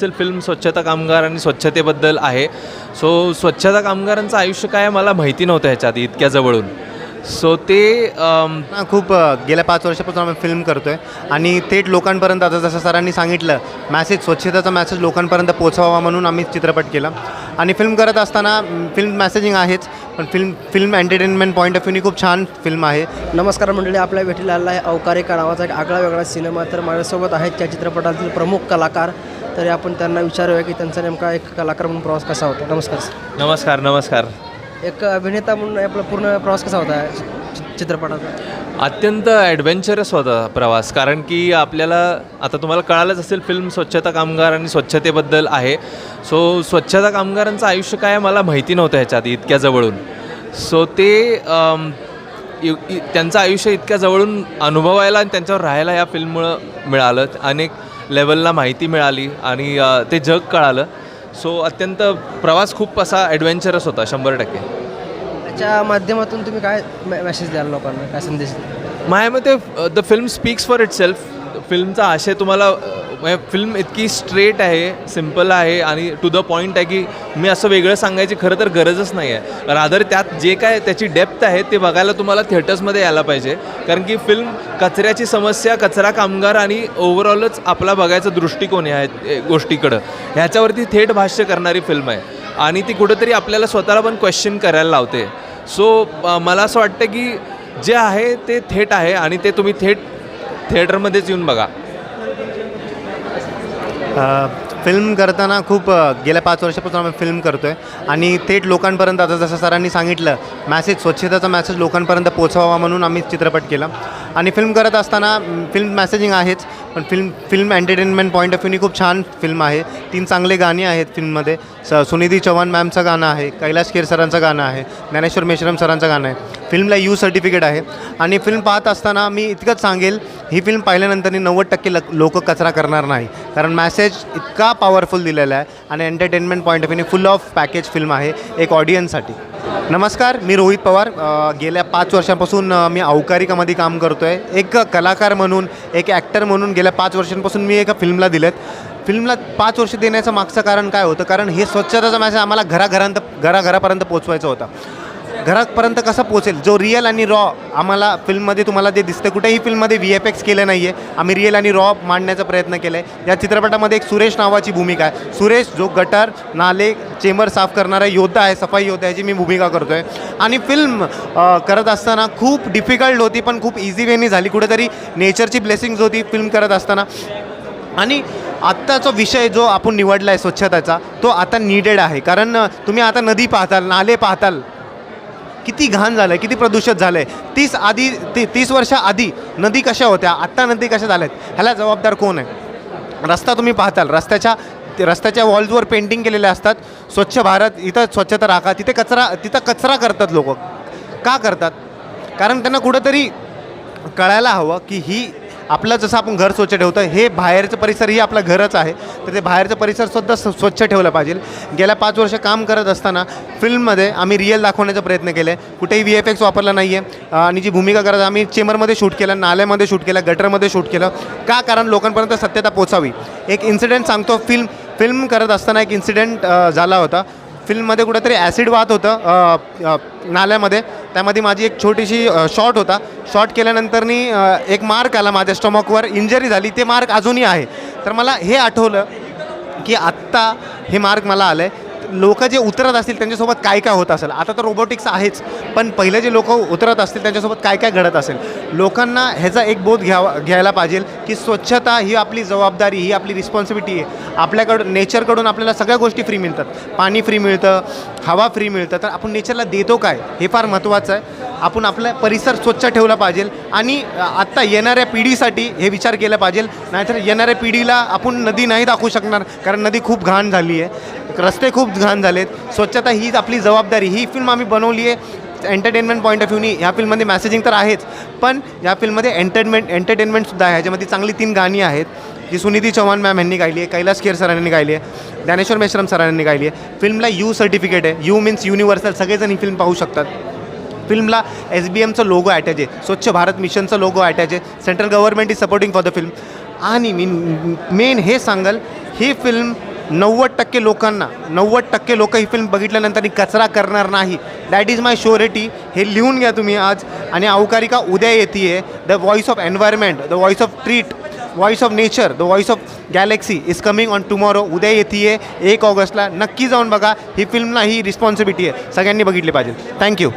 असेल फिल्म स्वच्छता कामगार आणि स्वच्छतेबद्दल आहे. सो स्वच्छता कामगारांचं आयुष्य काय आहे मला माहिती नव्हतं ह्याच्या आधी इतक्या जवळून. सो ते अम, ना खूप अ, गेल्या पाच वर्षापासून आम्ही फिल्म करतोय. आणि थेट लोकांपर्यंत आता जसं सरांनी सांगितलं मॅसेज स्वच्छतेचा मॅसेज लोकांपर्यंत पोहोचवावा म्हणून आम्ही चित्रपट केला. आणि फिल्म करत असताना फिल्म मॅसेजिंग आहेच पण film film entertainment point of व्ह्यूनी खूप छान फिल्म आहे. नमस्कार मंडळी आपल्या भेटीला आलेला आहे अवकारे का नावाचा एक आगळा वेगळा सिनेमा तर माझ्यासोबत आहेत त्या चित्रपटातील प्रमुख कलाकार. तरी आपण त्यांना विचारूया की त्यांचा नेमका एक कलाकार म्हणून प्रवास कसा होता. नमस्कार सर. नमस्कार नमस्कार. एक अभिनेता म्हणून आपला पूर्ण प्रवास कसा होता चित्रपटाचा? अत्यंत ॲडव्हेंचरस होता प्रवास. कारण की आपल्याला आता तुम्हाला कळालंच असेल फिल्म स्वच्छता कामगार आणि स्वच्छतेबद्दल आहे. सो स्वच्छता कामगारांचं आयुष्य काय आहे मला माहिती नव्हतं ह्याच्यात इतक्या जवळून. सो ते इ- त्यांचं आयुष्य इतक्या जवळून अनुभवायला आणि त्यांच्यावर राहायला या फिल्ममुळं मिळालं. अनेक लेवलला माहिती मिळाली आणि ते जग कळालं. सो अत्यंत प्रवास खूप असा ॲडव्हेंचरस होता शंभर टक्के. त्याच्या माध्यमातून तुम्ही काय मेसेज द्याल लोकांना? काय संदेश माझ्या मते the film speaks for itself फिल्मचा आशय तुम्हाला म्हणजे फिल्म इतकी स्ट्रेट आहे सिंपल आहे आणि टू द पॉईंट आहे की मी असं वेगळं सांगायची खरं तर गरजच नाही आहे रादर त्यात जे काय त्याची डेप्थ आहे ते बघायला तुम्हाला थिएटर्समध्ये यायला पाहिजे. कारण की फिल्म कचऱ्याची समस्या कचरा कामगार आणि ओव्हरऑलच आपला बघायचा दृष्टिकोन आहे गोष्टीकडं. ह्याच्यावरती थेट भाष्य करणारी फिल्म आहे. आणि ती कुठंतरी आपल्याला स्वतःला पण क्वेश्चन करायला लावते. सो मला असं वाटतं की जे आहे ते थेट आहे आणि ते तुम्ही थेट थिएटरमध्येच येऊन बघा. फिल्म करताना खूप गेल्या पाच वर्षापासून आम्ही फिल्म करतो आहे आणि थेट लोकांपर्यंत आता जसं सरांनी सांगितलं मॅसेज स्वच्छतेचा मॅसेज लोकांपर्यंत पोचवावा म्हणून आम्ही चित्रपट केला. आणि फिल्म करत असताना फिल्म मॅसेजिंग आहेच पण film film entertainment point of व्ह्यूनी खूप छान फिल्म आहे. तीन चांगले गाणी आहेत फिल्ममध्ये स सुनिधी चव्हाण मॅमचं गाणं आहे कैलाश खेर सरांचं गाणं आहे ज्ञानेश्वर मेश्रम सरांचं गाणं आहे. फिल्मला यू सर्टिफिकेट आहे. आणि फिल्म पाहत असताना मी इतकंच सांगेल ही फिल्म पाहिल्यानंतर नव्वद टक्के लोक कचरा करणार नाही. कारण मॅसेज इतका पॉवरफुल दिलेला आहे आणि एंटरटेनमेंट पॉईंट ऑफ व्ह्यूने फुल ऑफ पॅकेज फिल्म आहे एक ऑडियन्ससाठी नमस्कार मी रोहित पवार. गेल्या पाच वर्षांपासून मी अवकारिकामध्ये काम करतो आहे एक कलाकार म्हणून एक ॲक्टर म्हणून गेल्या पाच वर्षांपासून मी एका फिल्मला दिलेत. फिल्मला पाच वर्ष देण्याचं मागचं कारण काय होतं? कारण हे स्वच्छताचा मॅसेज आम्हाला घराघरांत घराघरापर्यंत पोचवायचं होता. घरापर्यंत कसं पोचेल जो रिअल आणि रॉ आम्हाला फिल्ममध्ये तुम्हाला जे दिसतं कुठेही फिल्ममध्ये व्ही एफ एक्स केलं नाही आहे आम्ही रिअल आणि रॉ मांडण्याचा प्रयत्न केला आहे या चित्रपटामध्ये एक सुरेश नावाची भूमिका आहे. सुरेश जो गटर नाले चेंबर साफ करणारा योद्धा आहे सफाई योद्धा याची मी भूमिका करतो आहे आणि फिल्म करत असताना खूप डिफिकल्ट होती पण खूप इझी वेनी झाली. कुठेतरी नेचरची ब्लेसिंग्ज होती फिल्म करत असताना. आणि आत्ताचा विषय जो आपण निवडला आहे स्वच्छतेचा तो आता निडेड आहे. कारण तुम्ही आता नदी पाहताल नाले पाहताल किती घाण झालं आहे किती प्रदूषित झालं आहे तीस आधी ती तीस वर्षाआधी नदी कशा होत्या आत्ता नदी कशा झाल्या आहेत ह्याला जबाबदार कोण आहे? रस्ता तुम्ही पाहताल रस्त्याच्या रस्त्याच्या वॉल्सवर पेंटिंग केलेल्या असतात स्वच्छ भारत इथं स्वच्छता राखा तिथे कचरा तिथं कचरा करतात लोक. का करतात? कारण त्यांना कुठंतरी कळायला हवं की ही आपलं जसं आपण घर स्वच्छ ठेवतो हे बाहेरचं परिसरही आपलं घरच आहे. तर ते बाहेरचं परिसरसुद्धा स्व- स्वच्छ ठेवलं पाहिजे. गेल्या पाच वर्ष काम करत असताना फिल्ममध्ये आम्ही रिअल दाखवण्याचा प्रयत्न केला आहे कुठेही व्ही एफ एक्स वापरला नाही आहे आणि जी भूमिका करत आम्ही चेंबरमध्ये शूट केलं नाल्यामध्ये शूट केलं गटरमध्ये शूट केलं. का? कारण लोकांपर्यंत सत्यता पोचावी एक इन्सिडेंट सांगतो फिल्म फिल्म करत असताना एक इन्सिडेंट झाला होता. फिल्ममध्ये कुठेतरी ॲसिड वाहत होतं नाल्यामध्ये. त्यामध्ये माझी एक छोटीशी शॉट होता. शॉट केल्यानंतरनी मी एक मार्क आला माझ्या स्टमकवर. इंजरी झाली. ते मार्क अजूनही आहे. तर मला हे आठवलं की आत्ता हे मार्क मला आलं आहे लोक जे उतरत असतील त्यांच्यासोबत काय काय होत असेल? आता तर रोबोटिक्स आहेच पण पहिले जे लोक उतरत असतील त्यांच्यासोबत काय काय घडत असेल? लोकांना ह्याचा एक बोध घ्यावा घ्यायला पाहिजे की स्वच्छता ही आपली जबाबदारी ही आपली रिस्पॉन्सिबिलिटी आहे. आपल्याकडून नेचरकडून आपल्याला सगळ्या गोष्टी फ्री मिळतात. पाणी फ्री मिळतं हवा फ्री मिळतं. तर आपण नेचरला देतो काय? हे फार महत्त्वाचं आहे. आपण आपला परिसर स्वच्छ ठेवला पाहिजे आणि आत्ता येणाऱ्या पिढीसाठी हे विचार केला पाहिजे. नाहीतर येणाऱ्या पिढीला आपण नदी नाही दाखवू शकणार कारण नदी खूप घाण झाली आहे. रस्ते खूप घाण झालेत. स्वच्छता हीच आपली जबाबदारी. ही फिल्म आम्ही बनवली आहे. एंटरटेनमेंट पॉईंट ऑफ व्ह्यूनी ह्या फिल्ममध्ये मॅसेजिंग तर आहेच. पण या फिल्ममध्ये एंटरटेनमेंट एंटरटेनमेंटसुद्धा आहे. ह्याच्यामध्ये चांगली तीन गाणी आहेत. जी सुनिधी चौहान मॅम यांनी गायली आहे. कैलास खेर सरांनी गायली आहे. ज्ञानेश्वर मेश्रम सरांनी गायली आहे. फिल्मला यू सर्टिफिकेट आहे. यू मीन्स युनिव्हर्सल सगळेजण ही फिल्म पाहू शकतात. फिल्मला एस बी एमचं लोगो अटॅच आहे. स्वच्छ भारत मिशनचं लोगो अटॅच आहे. Central government is supporting for the film आणि मी मेन हे सांगाल ही फिल्म नव्वद टक्के लोकांना नव्वद टक्के लोक ही फिल्म बघितल्यानंतर ही कचरा करणार नाही. दॅट इज माय श्युरिटी हे लिहून घ्या तुम्ही आज. आणि अवकारिका उद्या येते the voice of environment the voice of treat voice of nature the voice of galaxy is coming on tomorrow उद्या येते एक ऑगस्टला नक्की जाऊन बघा. ही फिल्मला ही रिस्पॉन्सिबिलिटी आहे. सगळ्यांनी बघितली पाहिजे. थँक्यू